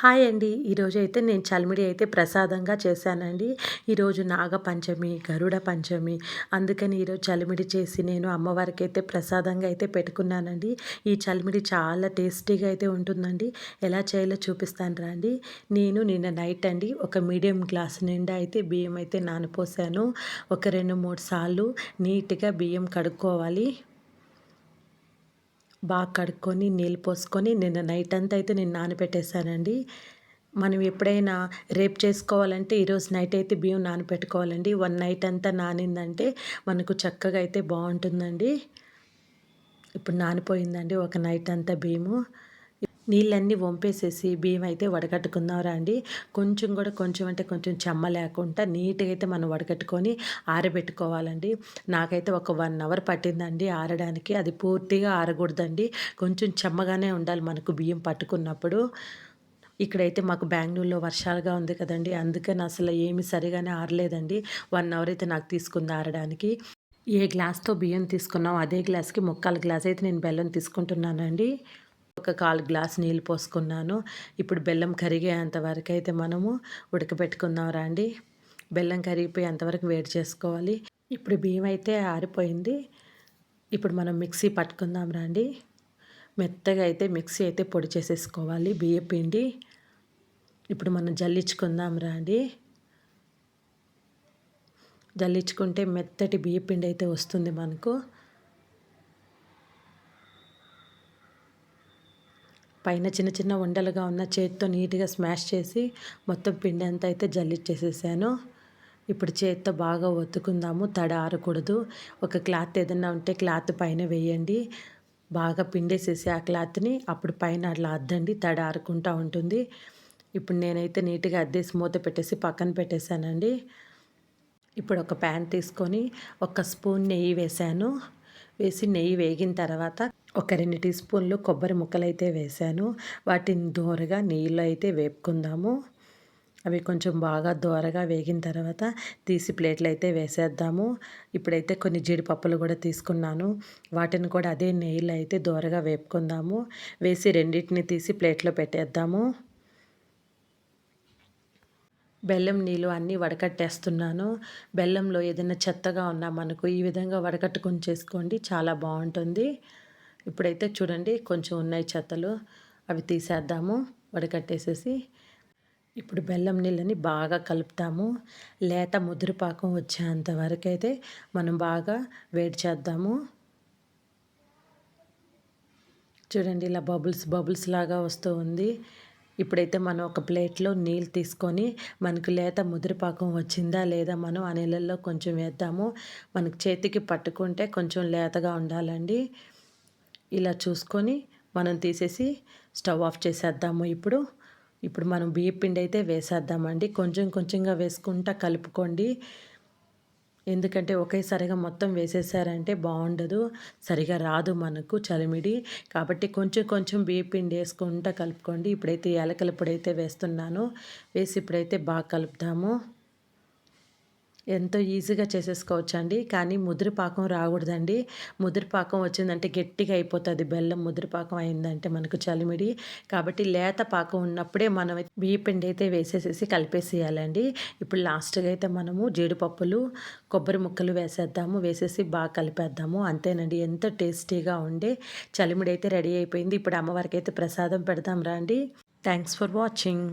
Hi అండి. ఈరోజు అయితే నేను చలిమిడి అయితే ప్రసాదంగా చేశానండి. ఈరోజు నాగపంచమి గరుడ పంచమి అందుకని ఈరోజు చలిమిడి చేసి నేను అమ్మవారికి అయితే ప్రసాదంగా అయితే పెట్టుకున్నానండి. ఈ చలిమిడి చాలా టేస్టీగా అయితే ఉంటుందండి. ఎలా చేయాలో చూపిస్తాను రండి. నేను నిన్న నైట్ అండి ఒక మీడియం గ్లాస్ నిండా అయితే బియ్యం అయితే నానపోసాను. ఒక రెండు మూడు సార్లు నీట్గా బియ్యం కడుక్కోవాలి. బాగా కడుక్కొని నీళ్ళు పోసుకొని నిన్న నైట్ అంతా అయితే నేను నానబెట్టేశానండి. మనం ఎప్పుడైనా రేపు చేసుకోవాలంటే ఈరోజు నైట్ అయితే బియ్యం నానబెట్టుకోవాలండి. వన్ నైట్ అంతా నానిందంటే మనకు చక్కగా అయితే బాగుంటుందండి. ఇప్పుడు నానిపోయిందండి ఒక నైట్ అంతా బియ్యము. నీళ్ళన్నీ వంపేసేసి బియ్యం అయితే వడగట్టుకుందాం అండి కొంచెం కూడా కొంచెం అంటే కొంచెం చెమ్మ లేకుండా నీట్గా అయితే మనం వడగట్టుకొని ఆరబెట్టుకోవాలండి. నాకైతే ఒక వన్ అవర్ పట్టిందండి ఆరడానికి. అది పూర్తిగా ఆరకూడదండి. కొంచెం చెమ్మగానే ఉండాలి మనకు బియ్యం పట్టుకున్నప్పుడు. ఇక్కడైతే మాకు బెంగళూరులో వర్షాలుగా ఉంది కదండి. అందుకని అసలు ఏమి సరిగానే ఆరలేదండి. వన్ అవర్ అయితే నాకు తీసుకుంది ఆరడానికి. ఏ గ్లాస్తో బియ్యం తీసుకున్నాం? అదే గ్లాస్కి ముక్కాల గ్లాస్ అయితే నేను బెల్లం తీసుకుంటున్నానండి. ఒక కాలు గ్లాస్ నీళ్ళు పోసుకున్నాను. ఇప్పుడు బెల్లం కరిగేంత వరకు అయితే మనము ఉడకబెట్టుకుందాం రండి. బెల్లం కరిగిపోయేంతవరకు వేడి చేసుకోవాలి. ఇప్పుడు బియ్యం అయితే ఆరిపోయింది. ఇప్పుడు మనం మిక్సీ పట్టుకుందాం రండి. మెత్తగా అయితే మిక్సీ అయితే పొడి చేసేసుకోవాలి బియ్య పిండి. ఇప్పుడు మనం జల్లించుకుందాం రండి. జల్లించుకుంటే మెత్తటి బియ్య పిండి అయితే వస్తుంది మనకు. పైన చిన్న చిన్న ఉండలుగా ఉన్న చేతితో నీట్గా స్మాష్ చేసి మొత్తం పిండి అంతా అయితే జల్లిచ్చేసేసాను. ఇప్పుడు చేతితో బాగా ఒత్తుకుందాము తడ ఆరకూడదు. ఒక క్లాత్ ఏదైనా ఉంటే క్లాత్ పైన వేయండి. బాగా పిండేసేసి ఆ క్లాత్ని అప్పుడు పైన అట్లా అద్దండి తడ ఆరుకుంటూ ఉంటుంది. ఇప్పుడు నేనైతే నీట్గా అద్దేసి మూత పెట్టేసి పక్కన పెట్టేశానండి ఇప్పుడు ఒక ప్యాన్ తీసుకొని ఒక స్పూన్ నెయ్యి వేసాను. వేసి నెయ్యి వేగిన తర్వాత ఒక రెండు టీ స్పూన్లు కొబ్బరి ముక్కలు అయితే వేసాను. వాటిని దూరగా నీళ్ళు అయితే వేపుకుందాము. అవి కొంచెం బాగా దూరగా వేగిన తర్వాత తీసి ప్లేట్లు అయితే వేసేద్దాము. ఇప్పుడైతే కొన్ని జీడిపప్పులు కూడా తీసుకున్నాను. వాటిని కూడా అదే నెయ్యిలో అయితే దూరగా వేపుకుందాము. వేసి రెండింటిని తీసి ప్లేట్లో పెట్టేద్దాము. బెల్లం నీళ్ళు అన్నీ వడకట్టేస్తున్నాను. బెల్లంలో ఏదైనా చెత్తగా ఉన్నా మనకు ఈ విధంగా వడకట్టుకొని చేసుకోండి చాలా బాగుంటుంది. ఇప్పుడైతే చూడండి కొంచెం ఉన్నాయి చెత్తలు. అవి తీసేద్దాము. వడకట్టేసేసి ఇప్పుడు బెల్లం నీళ్ళని బాగా కలుపుతాము. లేత ముదిరిపాకం వచ్చేంత వరకైతే మనం బాగా వేడి చేద్దాము. చూడండి ఇలా బబుల్స్ బబుల్స్ లాగా వస్తూ ఉంది. ఇప్పుడైతే మనం ఒక ప్లేట్లో నీళ్ళు తీసుకొని మనకు లేత ముదిరిపాకం వచ్చిందా లేదా మనం ఆ నీళ్ళల్లో కొంచెం వేద్దాము. మనకు చేతికి పట్టుకుంటే కొంచెం లేతగా ఉండాలండి. ఇలా చూసుకొని మనం తీసేసి స్టవ్ ఆఫ్ చేసేద్దాము ఇప్పుడు. ఇప్పుడు మనం బియ్య పిండి అయితే వేసేద్దామండి. కొంచెం కొంచెంగా వేసుకుంటా కలుపుకోండి. ఎందుకంటే ఒకేసారిగా మొత్తం వేసేసారంటే బాగుండదు. సరిగా రాదు మనకు చలిమిడి. కాబట్టి కొంచెం కొంచెం బియ్య పిండి వేసుకుంటా కలుపుకోండి. ఇప్పుడైతే ఎలకలు ఇప్పుడైతే వేస్తున్నాను. వేసి ఇప్పుడైతే బాగా కలుపుదాము ఎంతో ఈజీగా చేసేసుకోవచ్చు అండి కానీ ముదిరిపాకం రాకూడదండి. ముదిరిపాకం వచ్చిందంటే గట్టిగా అయిపోతుంది. బెల్లం ముదిరిపాకం అయిందంటే మనకు చలిమిడి. కాబట్టి లేత పాకం ఉన్నప్పుడే మనం బియ్య పిండి అయితే వేసేసేసి కలిపేసేయాలండి. ఇప్పుడు లాస్ట్గా అయితే మనము జీడిపప్పులు కొబ్బరి ముక్కలు వేసేద్దాము. వేసేసి బాగా కలిపేద్దాము. అంతేనండి. ఎంతో టేస్టీగా ఉండే చలిమిడి అయితే రెడీ అయిపోయింది. ఇప్పుడు అమ్మవారికి అయితే ప్రసాదం పెడదాం రండి. Thanks for watching.